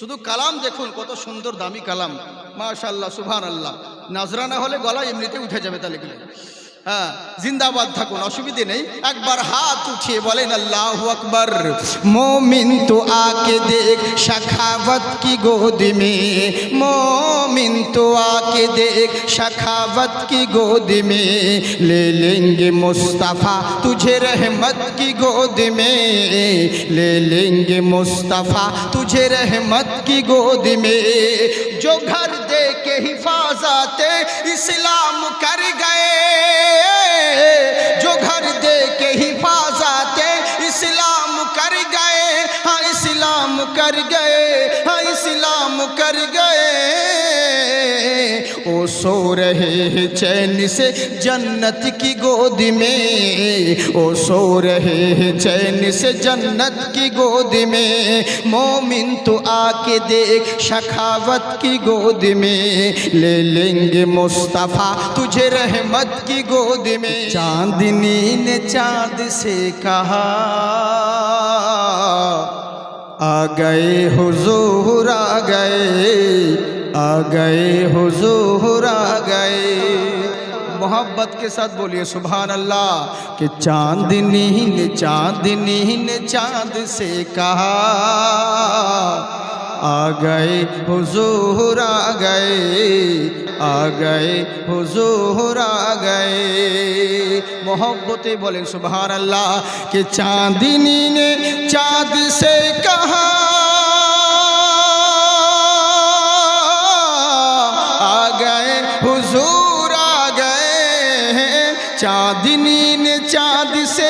শুধু কালাম দেখুন কত সুন্দর দামি কালাম মাশাল্লাহ সুবহানাল্লাহ নাজরানা না হলে গলা এমনিতে উঠে যাবে তাহলে زندہ تھا کون اشبی دے نہیں ایک بار ہاتھ উঠিয়ে بولین اللہ اکبر مومن تو آکے دیکھ شکھاوت کی গোদ میں مومن تو آکے دیکھ شکھاوت کی গোদ میں لے لیں گے مصطفیٰ تجھے رحمت کی گود میں لے لیں گے مصطفیٰ تجھے رحمت کی گود میں جو گھر دے کے حفاظت اسلام کر گئے کر گئے ہاں اسلام کر گئے۔ او سو رہے چین سے جنت کی گود میں۔ او سو رہے چین سے جنت کی گود میں۔ مومن تو آ کے دیکھ، شکاوت کی گود میں۔ لے لیں گے مصطفیٰ تجھے رحمت کی گود میں۔ چاندنی نے چاند سے کہا آ گئے حضور، آ گئے آ گئے حضور، آ گئے۔ محبت کے ساتھ بولیے، سبحان اللہ، کہ چاندنی نے چاندنی نے چاند سے کہا۔ آ گئے حضور آ گئے آ گئے حضور آ گئے محبتیں بولیں سبحان اللہ کہ چاندنی نے چاند سے کہا آ گئے حضور آ گئے چاندنی نے چاند سے